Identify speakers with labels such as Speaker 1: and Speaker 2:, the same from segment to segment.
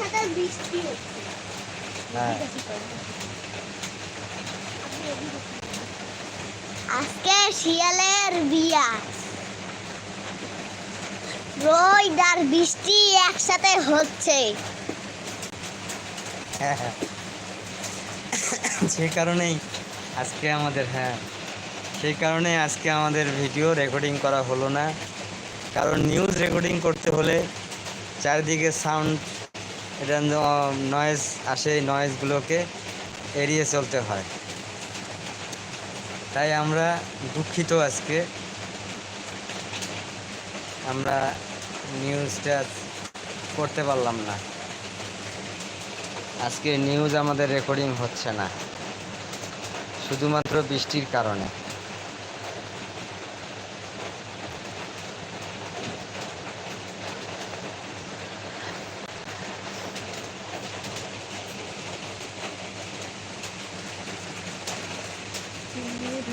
Speaker 1: সাথে বৃষ্টি হচ্ছে।
Speaker 2: হ্যাঁ।
Speaker 1: আজকে শিয়ালের বিয়া। রোদ আর বৃষ্টি একসাথে হচ্ছে।
Speaker 2: হ্যাঁ হ্যাঁ। সেই কারণেই আজকে আমাদের হ্যাঁ। সেই কারণে আজকে আমাদের ভিডিও রেকর্ডিং করা হলো না। কারণ নিউজ রেকর্ডিং করতে হলে চারিদিকে সাউন্ড এটা নয়েজ আসে এই নয়েজগুলোকে এড়িয়ে চলতে হয়। তাই আমরা দুঃখিত আজকে। আমরা নিউজটা করতে পারলাম না। আজকে নিউজ আমাদের রেকর্ডিং হচ্ছে না। শুধুমাত্র বৃষ্টির কারণে। তো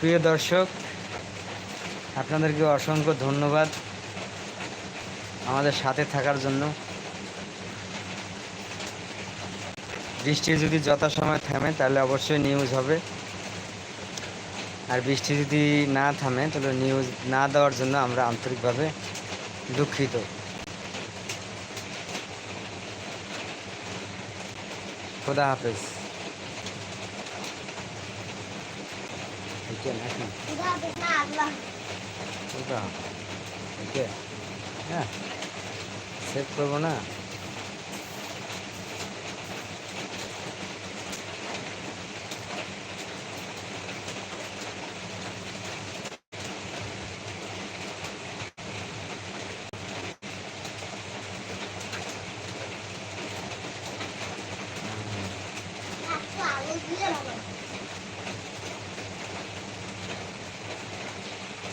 Speaker 2: প্রিয় দর্শক, আপনাদেরকে অসংখ্য ধন্যবাদ আমাদের সাথে থাকার জন্য। বৃষ্টি যদি যথাসময় থামে, তাহলে অবশ্যই নিউজ হবে। আর বৃষ্টি যদি না থামে, তাহলে নিউজ না দেওয়ার জন্য আমরা আন্তরিকভাবে দুঃখিত। খোদা হাফেজ। এইটা নাকি? ঠিক আছে হ্যাঁ। সেভ করব না?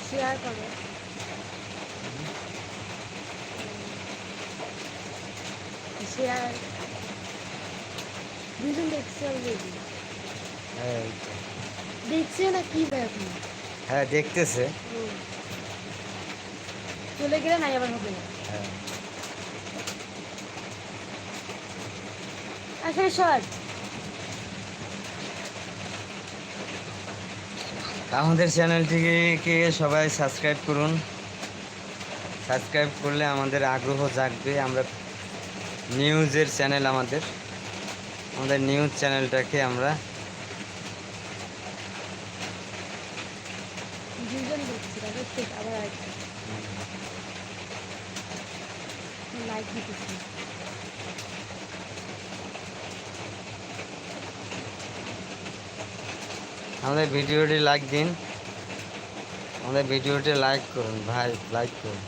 Speaker 1: শেয়ার করো। শেয়ার দুজন দেখছে অলরেডি
Speaker 2: হ্যাঁ
Speaker 1: দেখছে না কি ব্যাপার?
Speaker 2: হ্যাঁ দেখতেছে।
Speaker 1: চলে গেলে নাই আবার হবে না।
Speaker 2: হ্যাঁ।
Speaker 1: আসলে শর্ট
Speaker 2: আমাদের চ্যানেলটিকে কে সবাই সাবস্ক্রাইব করুন। সাবস্ক্রাইব করলে আমাদের আগ্রহ জাগবে। আমরা নিউজের চ্যানেল আমাদের। আমাদের নিউজ চ্যানেলটাকে আমরা
Speaker 1: লাইক
Speaker 2: আমাদের ভিডিওটি লাইক দিন। আমাদের ভিডিওটি লাইক করুন, ভাই, লাইক করুন।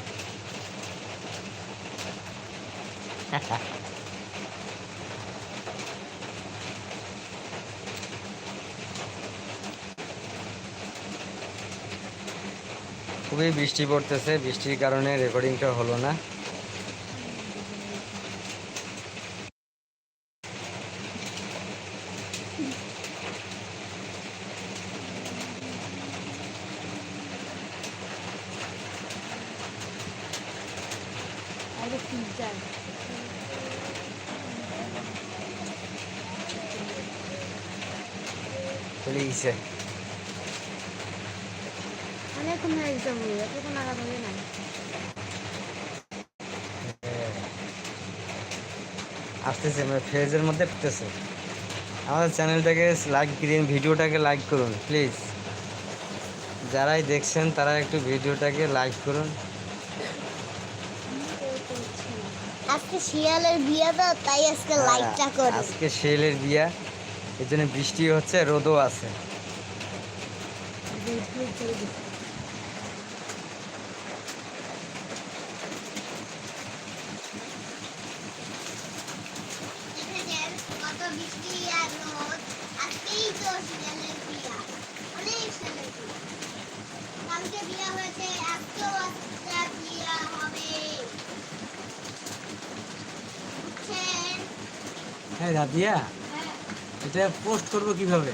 Speaker 2: খুবই বৃষ্টি পড়তেছে, বৃষ্টির কারণে রেকর্ডিংটা হলো না।
Speaker 1: পিজ্জা
Speaker 2: চলে
Speaker 1: অনেকক্ষণ হয়ে গেছে এতক্ষণ নাগাদ হবে না
Speaker 2: আসতেছে মানে ফেজের মধ্যে পড়তেছে আমাদের চ্যানেলটাকে লাইক দিন ভিডিওটাকে লাইক করুন প্লিজ যারাই দেখছেন তারা একটু ভিডিওটাকে লাইক করুন
Speaker 1: আজকে শিয়ালের বিয়ে তো তাই আজকে লাইকটা
Speaker 2: হ্যাঁ,
Speaker 1: করি।
Speaker 2: আজকে শেলের বিয়া এর জন্য বৃষ্টি হচ্ছে রোদও আছে।
Speaker 1: শিয়ালের শিয়ালের কালকে বিয়া হয়েছে আজকেও একটা বিয়া হবে বুঝছেন
Speaker 2: হ্যাঁ
Speaker 1: হ্যাঁ
Speaker 2: এটা পোস্ট করব কীভাবে?